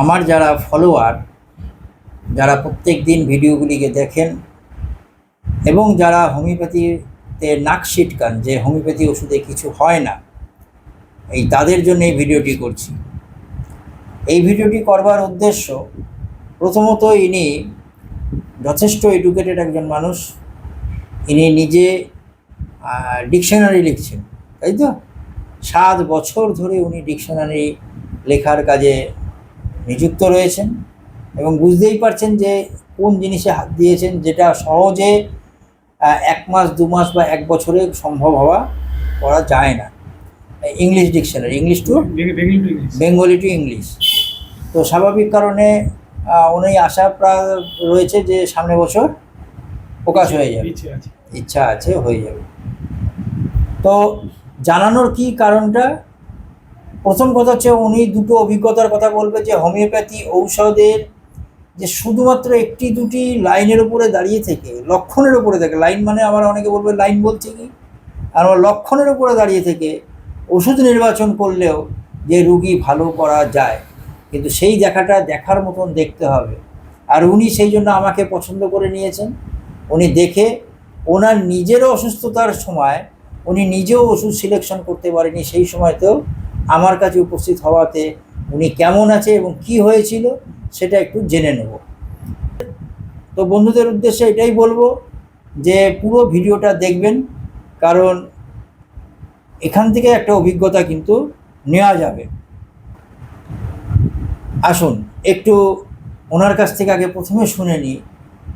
আমার যারা ফলোয়ার যারা প্রত্যেক দিন ভিডিওগুলিকে দেখেন এবং যারা হোমিওপ্যাথিতে নাক সিটকান যে হোমিওপ্যাথি ওষুধে কিছু হয় না, এই তাদের জন্য এই ভিডিওটি করছি। এই ভিডিওটি করবার উদ্দেশ্য প্রথমত ইনি যথেষ্ট এডুকেটেড একজন মানুষ। ইনি নিজে ডিকশনারি লিখছেন, তাই তো? সাত বছর ধরে উনি ডিকশনারি লেখার কাজে নিযুক্ত রয়েছেন এবং বুঝতেই পারছেন যে কোন জিনিসে হাত দিয়েছেন যেটা সহজে এক মাস দু মাস বা এক বছরে সম্ভব হওয়া করা যায় না। English dictionary English to Bengali to English. তো স্বাভাবিক কারণে উনি আশা প্রায় রয়েছে যে সামনে বছর প্রকাশ হয়ে যাবে। ইচ্ছা আছে হয়ে যাবে। তো জানানোর কি কারণটা? প্রথম কথা হচ্ছে উনি দুটো অভিজ্ঞতার কথা বলবে যে হোমিওপ্যাথি ঔষধের যে শুধুমাত্র একটি দুটি লাইনের উপরে দাঁড়িয়ে থেকে, লক্ষণের উপরে থাকে, লাইন মানে আবার অনেকে বলবে লাইন বলছে কি? আর লক্ষণের উপরে দাঁড়িয়ে থেকে ওষুধ নির্বাচন করলেও যে রুগী ভালো করা যায়, কিন্তু সেই দেখাটা দেখার মতন দেখতে হবে। আর উনি সেই জন্য আমাকে পছন্দ করে নিয়েছেন। উনি দেখে ওনার নিজেরও অসুস্থতার সময় উনি নিজেও ওষুধ সিলেকশন করতে পারেনি, সেই সময়তেও আমার কাছে উপস্থিত হওয়াতে উনি কেমন আছে এবং কি হয়েছিল সেটা একটু জেনে নেব। তো বন্ধুদের উদ্দেশ্যে এটাই বলব যে পুরো ভিডিওটা দেখবেন, কারণ এখান থেকে একটা অভিজ্ঞতা কিন্তু নেওয়া যাবে। আসুন, একটু ওনার কাছ থেকে আগে প্রথমে শুনে নিই।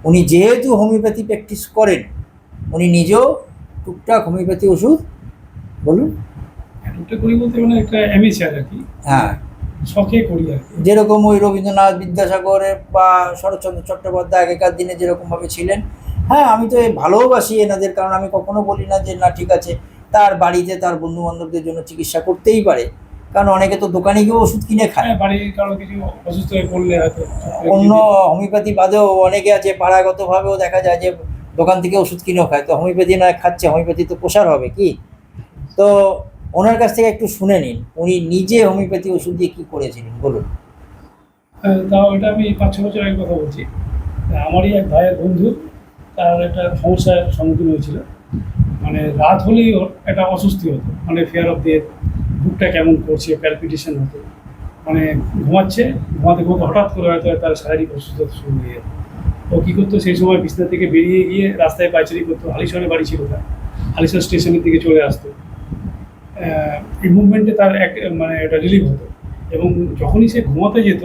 উনি যেহেতু হোমিওপ্যাথি প্র্যাকটিস করেন, উনি নিজেও টুকটাক হোমিওপ্যাথি ওষুধ, বলুন। একটা করি বলতে মানে একটা এমএসআর আর কি। হ্যাঁ। শখে করি আর কি। যেরকম ওই রবীন্দ্রনাথ বিদ্যাসাগরের বা শরৎচন্দ্র চট্টোপাধ্যায় আগেকার দিনে যেরকমভাবে ছিলেন হ্যাঁ আমি তো ভালোবাসি এনাদের কারণ আমি কখনো বলি না যে না ঠিক আছে তার বাড়িতে তার বন্ধু বান্ধবদের জন্য চিকিৎসা করতেই পারে। কারণ অনেকে তো দোকানে গিয়ে ওষুধ কিনে খায়। হ্যাঁ বাড়ির কারও কিছু অসুস্থ হয়ে পড়লে অন্য হোমিওপ্যাথি বাদেও অনেকে আছে পাড়াগতভাবেও দেখা যায় যে দোকান থেকে ওষুধ কিনেও খায়। তো হোমিওপ্যাথি না খাচ্ছে হোমিওপ্যাথি তো প্রসার হবে কি? তো ওনার কাছ থেকে একটু শুনে নিন উনি নিজে হোমিওপ্যাথি ওষুধ দিয়ে কী করেছিলেন বলুন। হ্যাঁ, তাও এটা আমি পাঁচ ছ বছর আগে কথা বলছি। আমারই এক ভাইয়ের বন্ধু তার একটা সমস্যার সম্মুখীন হয়েছিল। মানে রাত হলেই ওর একটা অস্বস্তি হতো মানে ফেয়ার অফ ডেথ বুকটা কেমন করছে প্যালপিটেশন হতো। মানে ঘুমাচ্ছে ঘুমাতে ঘুমাতে হঠাৎ করে হয়তো তার শারীরিক অসুস্থতা শুরু হয়ে যেত ও কী করতো সেই সময় বিছনা থেকে বেরিয়ে গিয়ে রাস্তায় পাইচারি করতো হালিশনে বাড়ি ছিল তার। হালিশন স্টেশনের দিকে চলে আসতো। এই মুভমেন্টে তার এক মানে একটা রিলিফ হতো। এবং যখনই সে ঘুমাতে যেত,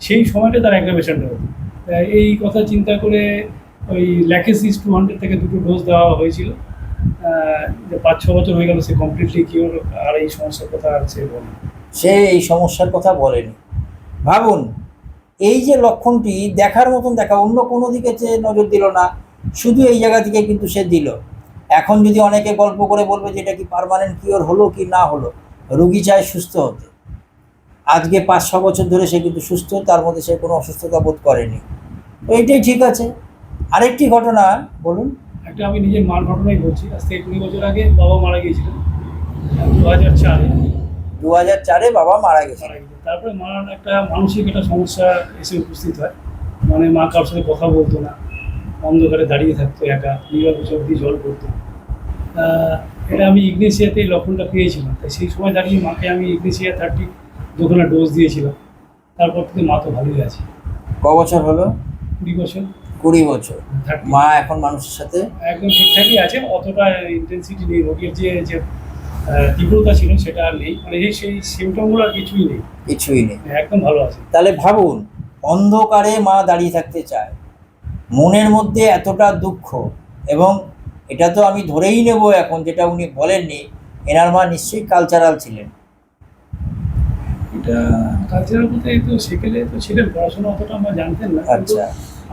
সেই সময়টা তার অ্যাগ্রাভেশনটা হতো। এই কথা চিন্তা করে ওই ল্যাকেসিস টু হান্ড্রেড থেকে দুটো ডোজ দেওয়া হয়েছিল। যে পাঁচ ছ বছর হয়ে গেল, সে কমপ্লিটলি কিওর আর এই সমস্যার কথা আর সে বলে সে এই সমস্যার কথা বলেনি। ভাবুন, এই যে লক্ষণটি দেখার মতন দেখা, অন্য কোনো দিকে সে নজর দিল না। শুধু এই জায়গা থেকে কিন্তু সে দিল। এখন যদি অনেকে গল্প করে বলবে যে এটা কি পারমানেন্ট কিওর হলো কি না হলো রুগী চায় সুস্থ হতে। আজকে পাঁচ ছ বছর ধরে সে কিন্তু সুস্থ তার মধ্যে সে কোনো অসুস্থতা বোধ করেনি। তো এইটাই ঠিক আছে। আরেকটি ঘটনা বলুন। একটা আমি নিজের মার ঘটনাই বলছি। আজ থেকে কুড়ি বছর আগে বাবা মারা গিয়েছিলেন দু হাজার চারে। দু হাজার চারে বাবা মারা গেছে তারপরে মার একটা মানসিক একটা সমস্যা এসে উপস্থিত হয়। মানে মা কারোর সাথে কথা বলতো না অন্ধকারে দাঁড়িয়ে থাকতো একা নীরব চোখ দিয়ে জল পড়তো। এটা আমি ইগনেশিয়াতে লক্ষণটা পেয়েছিলাম। তাই সেই সময় দাঁড়িয়ে মাকে আমি ইগনেশিয়া থার্টি দুখানা ডোজ দিয়েছিলাম। তারপর থেকে মা তো ভালোই আছে। ক বছর হলো? কুড়ি বছর। কুড়ি বছর। মা এখন মানুষের সাথে? একদম ঠিকঠাকই আছে অতটা ইন্টেন্সিটি নেই। রোগের যে যে তীব্রতা ছিল সেটা আর নেই। মানে এই সেই সিমটমগুলো আর কিছুই নেই। কিছুই নেই। একদম ভালো আছে। তাহলে ভাবুন অন্ধকারে মা দাঁড়িয়ে থাকতে চায়। মনের মধ্যে এতটা দুঃখ এবং এটা তো আমি ধরেই নেব এখন যেটা উনি বলেননি এনার মা নিশ্চয়ই কালচারাল ছিলেন। এটা কালচারাল বলতে তো সেকেলে তো ছিলেন পড়াশোনা অতটা আমরা জানতেন না আচ্ছা।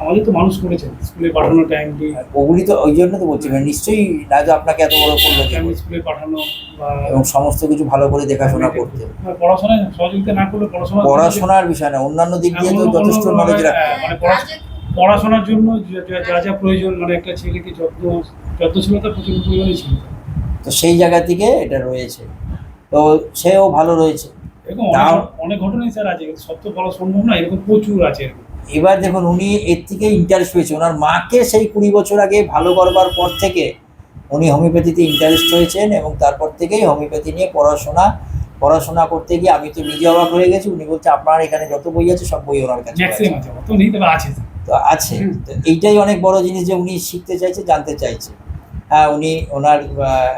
আমাদের তো মানুষ করেছেন স্কুলে পাঠানো টাইমলি ওগুলি তো ওই জন্য তো বলছি মানে নিশ্চয়ই আপনাকে এত বড় করল স্কুলে পাঠানো এবং সমস্ত কিছু ভালো করে দেখাশোনা করতে। পড়াশোনায় সহযোগিতা না করলে পড়াশোনা পড়াশোনার বিষয় না অন্যান্য দিক দিয়ে তো যথেষ্ট নলেজ রাখতে হ্যাঁ, মানে পড়া- পড়াশোনার জন্য যা- যা- যা যা প্রয়োজন মানে একটা ছেলেকে যত্ন যত্নশীলতা প্রচুর পরিমাণে ছিল। তো সেই জায়গা থেকে এটা রয়েছে। তো সেও ভালো রয়েছে। এরকম অনেক ঘটনাই স্যার আছে। তো বলা সম্ভব না এরকম প্রচুর আছে এরকম। এবার দেখুন উনি এর থেকে ইন্টারেস্ট পেয়েছে। ওনার মাকে সেই কুড়ি বছর আগে ভালো করবার পর থেকে উনি হোমিওপ্যাথিতে ইন্টারেস্ট হয়েছেন এবং তারপর থেকেই হোমিওপ্যাথি নিয়ে পড়াশোনা পড়াশোনা করতে গিয়ে আমি তো নিজে অবাক হয়ে গেছি। উনি বলছে আপনার এখানে যত বই আছে সব বই ওনার কাছে আছে। তো আছে। তো এইটাই অনেক বড় জিনিস যে উনি শিখতে চাইছে জানতে চাইছে। উনি ওনার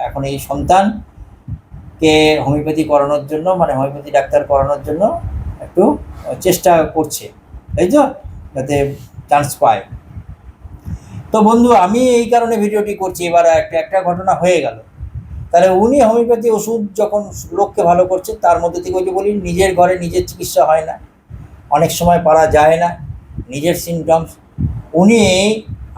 এখন এই সন্তানকে হোমিওপ্যাথি করানোর জন্য মানে হোমিওপ্যাথি ডাক্তার করানোর জন্য একটু চেষ্টা করছে, তাই তো? যাতে চান্স পায়। তো বন্ধু, আমি এই কারণে ভিডিওটি করছি, এবার একটা একটা ঘটনা হয়ে গেল। তাহলে উনি হোমিওপ্যাথি ওষুধ যখন লোককে ভালো করছে, তার মধ্যে থেকে ওই যে বলি, নিজের ঘরে নিজের চিকিৎসা হয় না। অনেক সময় পারা যায় না, নিজের সিমটমস উনি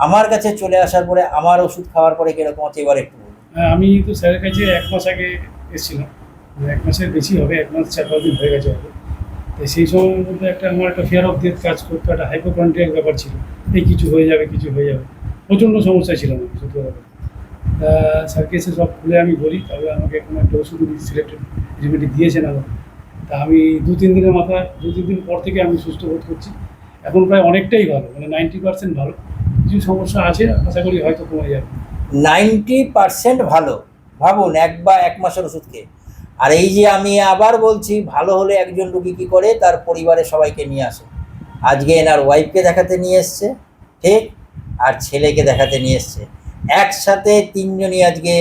আমার কাছে চলে আসার পরে আমার ওষুধ খাওয়ার পরে কীরকম হচ্ছে এবার একটু। হ্যাঁ, আমি তো স্যারের কাছে এক মাস আগে এসেছিলাম। মানে এক মাসের বেশি হবে এক মাস চার পাঁচ দিন হয়ে গেছে হবে তো সেই সময়ের মধ্যে একটা আমার একটা ফিয়ার অফ ডেথ কাজ করতো একটা হাইপোকন্ট্রিয়ার ব্যাপার ছিল। এই কিছু হয়ে যাবে কিছু হয়ে যাবে। প্রচণ্ড সমস্যা ছিল আমার সত্যি কথা তা স্যারকে এসে সব খুলে আমি বলি তবে আমাকে কোনো একটা ওষুধ সিলেক্টেড রেমেডি দিয়েছেন আমাকে। তা আমি দু তিন দিনের মাথায় দু তিন দিন পর থেকে আমি সুস্থ বোধ করছি। এখন প্রায় অনেকটাই ভালো মানে নাইনটি পার্সেন্ট ভালো। কিছু সমস্যা আছে? আশা করি হয়তো কমে যাবে। নাইনটি পার্সেন্ট ভালো। ভাবুন এক বা এক মাসের ওষুধ খেয়ে আর এই যে আমি আবার বলছি ভালো হলে একজন রুগী কী করে? তার পরিবারের সবাইকে নিয়ে আসে। আজকে এনার ওয়াইফকে দেখাতে নিয়ে এসছে ঠিক? আর ছেলেকে দেখাতে নিয়ে এসছে। একসাথে তিনজনই আজকে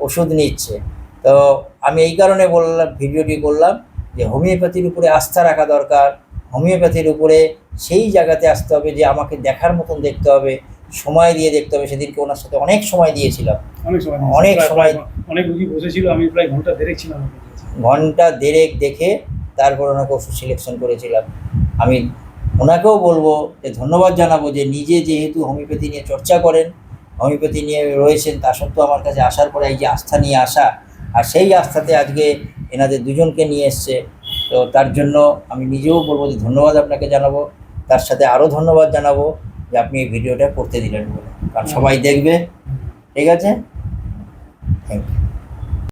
ওষুধ নিচ্ছে। তো আমি এই কারণে বললাম ভিডিওটি করলাম যে হোমিওপ্যাথির উপরে আস্থা রাখা দরকার। হোমিওপ্যাথির উপরে সেই জায়গাতে আসতে হবে যে আমাকে দেখার মতন দেখতে হবে। সময় দিয়ে দেখতে হবে সেদিনকে ওনার সাথে অনেক সময় দিয়েছিলাম। অনেক সময় অনেক সময়- অনেক রুগী বসেছিল আমি প্রায় ঘণ্টা দেড়েক ছিলাম ঘণ্টা দেড়েক দেখে তারপর ওনাকে ওষুধ সিলেকশন করেছিলাম। আমি ওনাকেও বলব যে ধন্যবাদ জানাব যে নিজে যেহেতু হোমিওপ্যাথি নিয়ে চর্চা করেন হোমিওপ্যাথি নিয়ে রয়েছেন তা সত্ত্বেও আমার কাছে আসার পরে এই যে আস্থা নিয়ে আসা আর সেই আস্থাতে আজকে এনাদের দুজনকে নিয়ে এসছে। তো তার জন্য আমি নিজেও বলব যে ধন্যবাদ আপনাকে জানাব। তার সাথে আরও ধন্যবাদ জানাব। যে আপনি এই ভিডিওটা করতে দিলেন বলে। কারণ সবাই দেখবে। ঠিক আছে? Thank you